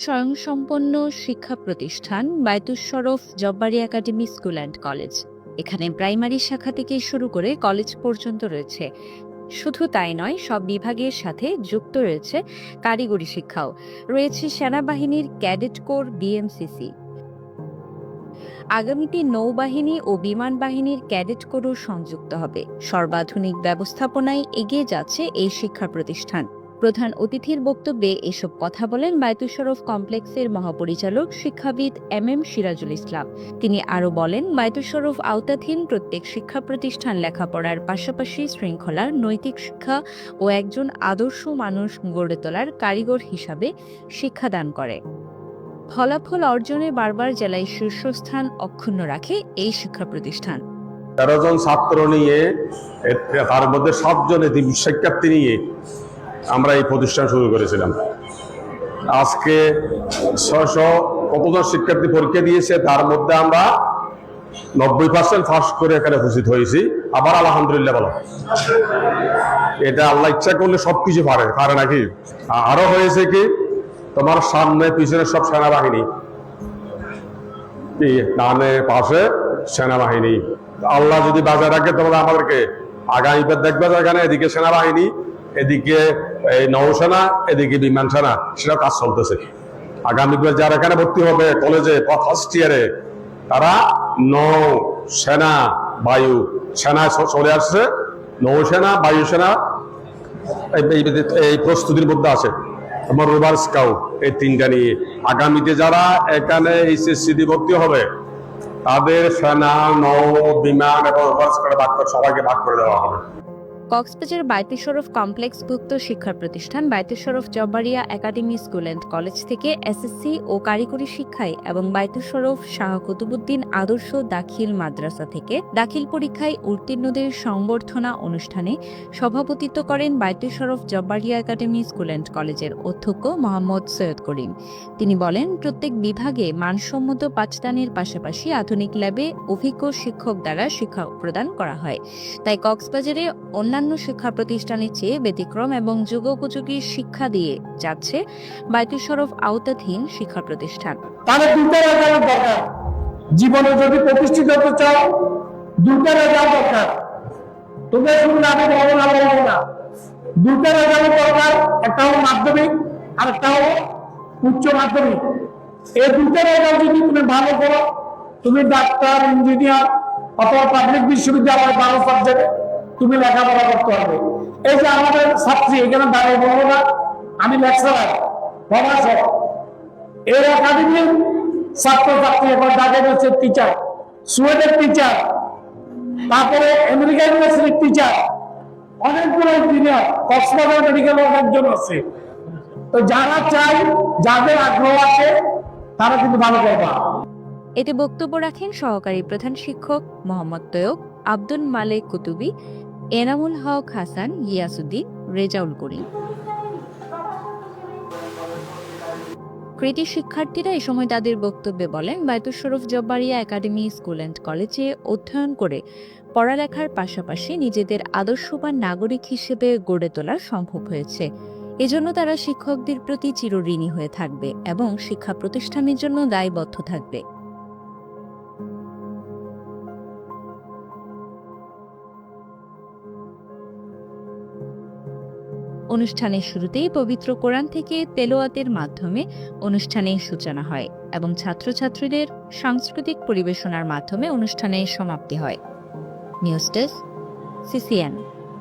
স্বয়ংসম্পন্ন শিক্ষা প্রতিষ্ঠান Baitush Sharaf Jabbari academy school and college. এখানে প্রাইমারি শাখা থেকে শুরু করে কলেজ পর্যন্ত রয়েছে। শুধু তাই নয়, সব বিভাগের সাথে যুক্ত রয়েছে কারিগরি শিক্ষাও। রয়েছে সেনাবাহিনীর ক্যাডেট কোর বিএমসিসি। আগামীতে নৌবাহিনী ও বিমান বাহিনীর ক্যাডেট কোরও সংযুক্ত হবে। সর্বাধুনিক ব্যবস্থাপনায় এগিয়ে যাচ্ছে এই শিক্ষা প্রতিষ্ঠান। প্রধান অতিথির বক্তব্যে এসব কথা বলেন বায়তুশরফ কমপ্লেক্সের মহাপরিচালক শিক্ষাবিদ এম এম সিরাজুল ইসলাম। তিনি আরও বলেন, বায়তুশরফ আওতাধীন প্রত্যেক শিক্ষা প্রতিষ্ঠান লেখাপড়ার পাশাপাশি শৃঙ্খলা নৈতিক শিক্ষা ও একজন আদর্শ মানুষ গড়ে তোলার কারিগর হিসাবে শিক্ষাদান করে। ফলাফল অর্জনে বারবার জেলায় শীর্ষস্থান অক্ষুণ্ণ রাখে এই শিক্ষা প্রতিষ্ঠান। তেরো জন ছাত্র নিয়ে তার মধ্যে সাতজন শিক্ষার্থী নিয়ে আমরা এই প্রতিষ্ঠান শুরু করেছিলাম। আজকে ছয়শো কতজন শিক্ষার্থী পরীক্ষা দিয়েছে, তার মধ্যে আমরা নব্বই পার্সেন্ট পাস করে এখানে উপস্থিত হয়েছি। আবার আলহামদুলিল্লাহ বলো এটা আল্লাহ ইচ্ছা করলে সবকিছু পারে। পারে নাকি? আরও হয়েছে কি? তোমার সামনে, পিছনে সব সেনাবাহিনী। ডানে, পাশে সেনাবাহিনী। আল্লাহ যদি বাজার রাখে তোমরা আমাদেরকে আগামীবার দেখবে এখানে এদিকে সেনাবাহিনী এদিকে এই নৌসেনা, এদিকে বিমান সেনা সেটা কাজ চলতেছে। আগামীবার যারা এখানে ভর্তি হবে কলেজে বা ফার্স্ট ইয়ারে তারা নৌ সেনা বায়ু সেনা চলে আসছে। নৌসেনা বায়ুসেনা এই- প্রস্তুতির মধ্যে আছে। আমার রোবার স্কাউট, এই তিনটা নিয়ে। আগামীতে যারা এখানে এইচএসসি দিয়ে ভর্তি হবে, তাদের সেনা, নৌ, বিমান এবং রোবার স্কাউট করে সবাইকে ভাগ করে দেওয়া হবে। কক্সবাজার বাইতুশরফ কমপ্লেক্সভুক্ত শিক্ষা প্রতিষ্ঠান Baitushsharaf Jabbaria academy school and college থেকে এসএসসি ও কারিগরি শিক্ষায় এবং বাইতুশরফ শাহ কুতুবুদ্দিন আদর্শ দাখিল মাদ্রাসা থেকে দাখিল পরীক্ষায় উত্তীর্ণদের সংবর্ধনা অনুষ্ঠানে সভাপতিত্ব করেন Baitushsharaf Jabbaria academy school and কলেজের অধ্যক্ষ মোহাম্মদ সৈয়দ করিম। তিনি বলেন, প্রত্যেক বিভাগে মানসম্মত পাঠদানের পাশাপাশি আধুনিক ল্যাবে অভিজ্ঞ শিক্ষক দ্বারা শিক্ষা প্রদান করা হয়। তাই কক্সবাজারে অন্যান্য শিক্ষা প্রতিষ্ঠানের চেয়ে ব্যতিক্রম এবং যুগোপযোগী শিক্ষা দিয়ে যাচ্ছে বাইতুশরফ আওতাধীন শিক্ষা প্রতিষ্ঠান জীবনে যদি প্রতিষ্ঠিত হতে চাও দুটো রেজাল্ট দরকার। তোমরা শুনলে আমি বলব না বলব না। দুটো রেজাল্ট দরকার, একটা হলো মাধ্যমিক, আর একটা হলো উচ্চ মাধ্যমিক। এই দুটো রেজাল্ট যদি তুমি ভালো করো, তুমি ডাক্তার, ইঞ্জিনিয়ার, অথবা পাবলিক বিশ্ববিদ্যালয় ভালো সাবজেক্টে তুমি লেখাপড়া করতে পারবে। এই যে আমাদের ছাত্রী এখানে দাঁড়িয়ে বলব না, আমি লেকচারার প্রভাষক এর একাডেমির ছাত্রছাত্রী, এবার ঢাকা ইউনিভার্সিটির টিচার সুয়েডের টিচার তারপরে আমেরিকা ইউনিভার্সিটির টিচার অনেকগুলো ইঞ্জিনিয়ার কক্সবাজার মেডিকেল অনেকজন আছে। তো যারা চাই, যাদের আগ্রহ আছে, তারা কিন্তু ভালো করবা। এতে বক্তব্য রাখেন সহকারী প্রধান শিক্ষক মোহাম্মদ তৈয়ব, আব্দুল মালেক কুতুবি এনামুল হক হাসান, গিয়াসুদ্দিন, রেজাউল করিম। কৃতি শিক্ষার্থীরা এ সময় তাদের বক্তব্যে বলেন Baitushsharaf Jabbaria academy school and কলেজে অধ্যয়ন করে পড়ালেখার পাশাপাশি নিজেদের আদর্শবান নাগরিক হিসেবে গড়ে তোলা সম্ভব হয়েছে। এজন্য তারা শিক্ষকদের প্রতি চিরঋণী হয়ে থাকবে এবং শিক্ষা প্রতিষ্ঠানের জন্য দায়বদ্ধ থাকবে। অনুষ্ঠানের শুরুতেই পবিত্র কোরআন থেকে তেলোয়াতের মাধ্যমে অনুষ্ঠানে সূচনা হয় এবং ছাত্রছাত্রীদের সাংস্কৃতিক পরিবেশনার মাধ্যমে অনুষ্ঠানে সমাপ্তি হয়। News desk, CCN.